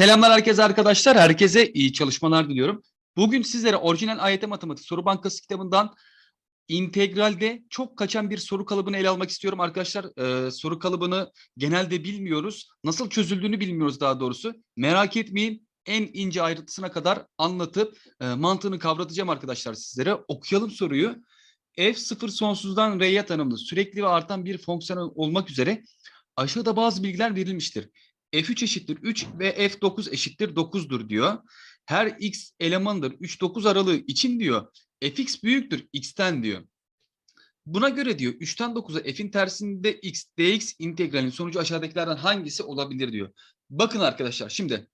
Selamlar herkese arkadaşlar. Herkese iyi çalışmalar diliyorum. Bugün sizlere orijinal AYT Matematik Soru Bankası kitabından integralde çok kaçan bir soru kalıbını ele almak istiyorum arkadaşlar. Ee, soru kalıbını genelde bilmiyoruz. Nasıl çözüldüğünü bilmiyoruz daha doğrusu. Merak etmeyin. En ince ayrıntısına kadar anlatıp e, mantığını kavratacağım arkadaşlar sizlere. Okuyalım soruyu. F sıfır sonsuzdan R'ye tanımlı sürekli ve artan bir fonksiyon olmak üzere aşağıda bazı bilgiler verilmiştir. F3 eşittir 3 ve F9 eşittir 9'dur diyor. Her x elemandır 3-9 aralığı için diyor. Fx büyüktür x'ten diyor. Buna göre diyor 3'ten 9'a f'in tersinde x dx integralinin sonucu aşağıdakilerden hangisi olabilir diyor. Bakın arkadaşlar şimdi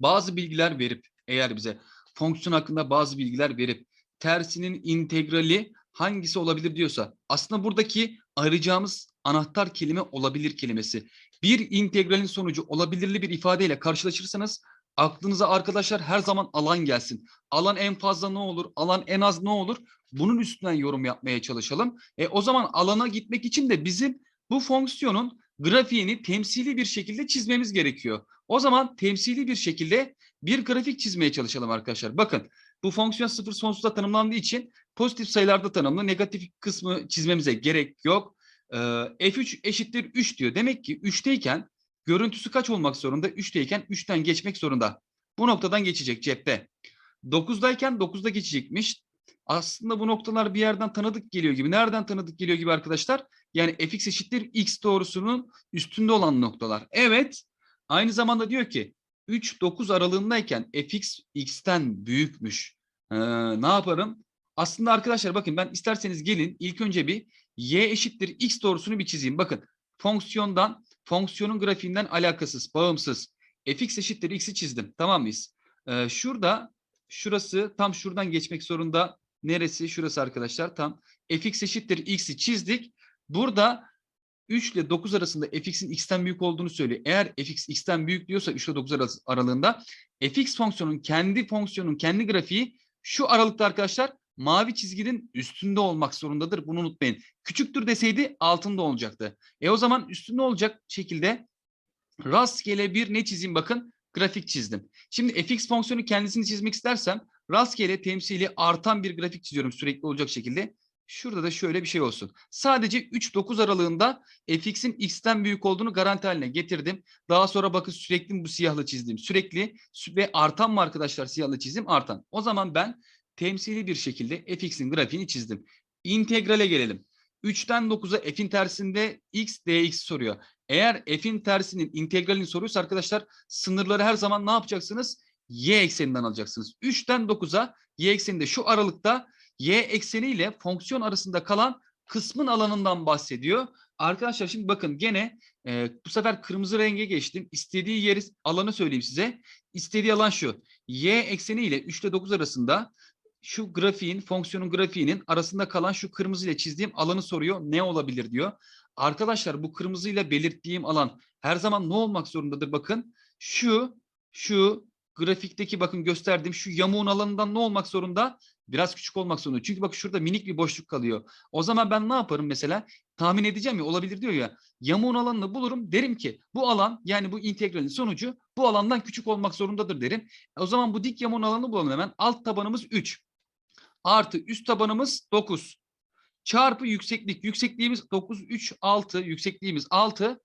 bazı bilgiler verip eğer bize fonksiyon hakkında bazı bilgiler verip tersinin integrali hangisi olabilir diyorsa aslında buradaki arayacağımız anahtar kelime olabilir kelimesi. Bir integralin sonucu olabilirli bir ifadeyle karşılaşırsanız aklınıza arkadaşlar her zaman alan gelsin. Alan en fazla ne olur? Alan en az ne olur? Bunun üstünden yorum yapmaya çalışalım. E, o zaman alana gitmek için de bizim bu fonksiyonun grafiğini temsili bir şekilde çizmemiz gerekiyor. O zaman temsili bir şekilde bir grafik çizmeye çalışalım arkadaşlar. Bakın bu fonksiyon sıfır sonsuzda tanımlandığı için pozitif sayılarda tanımlı. Negatif kısmı çizmemize gerek yok. Ee, F3 eşittir 3 diyor. Demek ki 3'teyken görüntüsü kaç olmak zorunda? 3'teyken 3'ten geçmek zorunda. Bu noktadan geçecek cepte. 9'dayken 9'da geçecekmiş. Aslında bu noktalar bir yerden tanıdık geliyor gibi. Nereden tanıdık geliyor gibi arkadaşlar? Yani fx eşittir x doğrusunun üstünde olan noktalar. Evet. Aynı zamanda diyor ki 3-9 aralığındayken fx x'ten büyükmüş. Ee, ne yaparım? Aslında arkadaşlar bakın ben isterseniz gelin ilk önce bir y eşittir x doğrusunu bir çizeyim. Bakın fonksiyondan fonksiyonun grafiğinden alakasız, bağımsız. fx eşittir x'i çizdim. Tamam mıyız? Ee, şurada şurası tam şuradan geçmek zorunda. Neresi? Şurası arkadaşlar tam. fx eşittir x'i çizdik. Burada 3 ile 9 arasında fx'in x'ten büyük olduğunu söylüyor. Eğer fx x'ten büyük diyorsa 3 ile 9 arası- aralığında fx fonksiyonun kendi fonksiyonun kendi grafiği şu aralıkta arkadaşlar mavi çizginin üstünde olmak zorundadır. Bunu unutmayın. Küçüktür deseydi altında olacaktı. E o zaman üstünde olacak şekilde rastgele bir ne çizeyim bakın grafik çizdim. Şimdi fx fonksiyonu kendisini çizmek istersem rastgele temsili artan bir grafik çiziyorum sürekli olacak şekilde. Şurada da şöyle bir şey olsun. Sadece 3-9 aralığında fx'in x'ten büyük olduğunu garanti haline getirdim. Daha sonra bakın sürekli bu siyahla çizdim. Sürekli sü- ve artan mı arkadaşlar siyahla çizdim? Artan. O zaman ben temsili bir şekilde fx'in grafiğini çizdim. İntegrale gelelim. 3'ten 9'a f'in tersinde x dx soruyor. Eğer f'in tersinin integralini soruyorsa arkadaşlar sınırları her zaman ne yapacaksınız? y ekseninden alacaksınız. 3'ten 9'a y ekseninde şu aralıkta y ekseni ile fonksiyon arasında kalan kısmın alanından bahsediyor. Arkadaşlar şimdi bakın gene e, bu sefer kırmızı renge geçtim. İstediği yeri alanı söyleyeyim size. İstediği alan şu. Y ekseni ile 3 ile 9 arasında şu grafiğin, fonksiyonun grafiğinin arasında kalan şu kırmızı ile çizdiğim alanı soruyor. Ne olabilir diyor. Arkadaşlar bu kırmızıyla belirttiğim alan her zaman ne olmak zorundadır? Bakın şu, şu grafikteki bakın gösterdiğim şu yamuğun alanından ne olmak zorunda? Biraz küçük olmak zorunda. Çünkü bak şurada minik bir boşluk kalıyor. O zaman ben ne yaparım mesela? Tahmin edeceğim ya olabilir diyor ya. Yamuğun alanını bulurum. Derim ki bu alan yani bu integralin sonucu bu alandan küçük olmak zorundadır derim. O zaman bu dik yamuğun alanını bulalım hemen. Alt tabanımız 3 artı üst tabanımız 9 çarpı yükseklik. Yüksekliğimiz 9, 3, 6. Yüksekliğimiz 6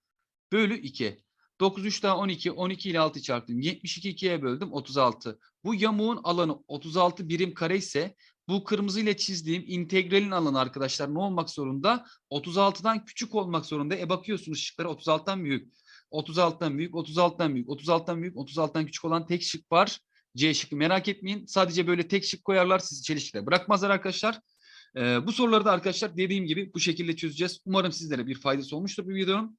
bölü 2. 9, 3 daha 12. 12 ile 6 çarptım. 72 2'ye böldüm 36. Bu yamuğun alanı 36 birim kare ise bu kırmızı ile çizdiğim integralin alanı arkadaşlar ne olmak zorunda? 36'dan küçük olmak zorunda. E bakıyorsunuz şıklara 36'dan büyük. 36'dan büyük, 36'dan büyük, 36'dan büyük, 36'dan küçük olan tek şık var. C şıkkı merak etmeyin. Sadece böyle tek şık koyarlar sizi çelişkide bırakmazlar arkadaşlar. Ee, bu soruları da arkadaşlar dediğim gibi bu şekilde çözeceğiz. Umarım sizlere bir faydası olmuştur bu videonun.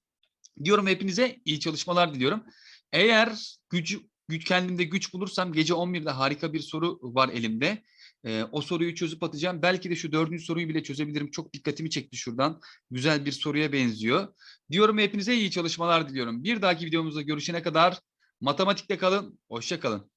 Diyorum hepinize iyi çalışmalar diliyorum. Eğer gücü güç kendimde güç bulursam gece 11'de harika bir soru var elimde. Ee, o soruyu çözüp atacağım. Belki de şu dördüncü soruyu bile çözebilirim. Çok dikkatimi çekti şuradan. Güzel bir soruya benziyor. Diyorum hepinize iyi çalışmalar diliyorum. Bir dahaki videomuzda görüşene kadar matematikte kalın. Hoşça kalın.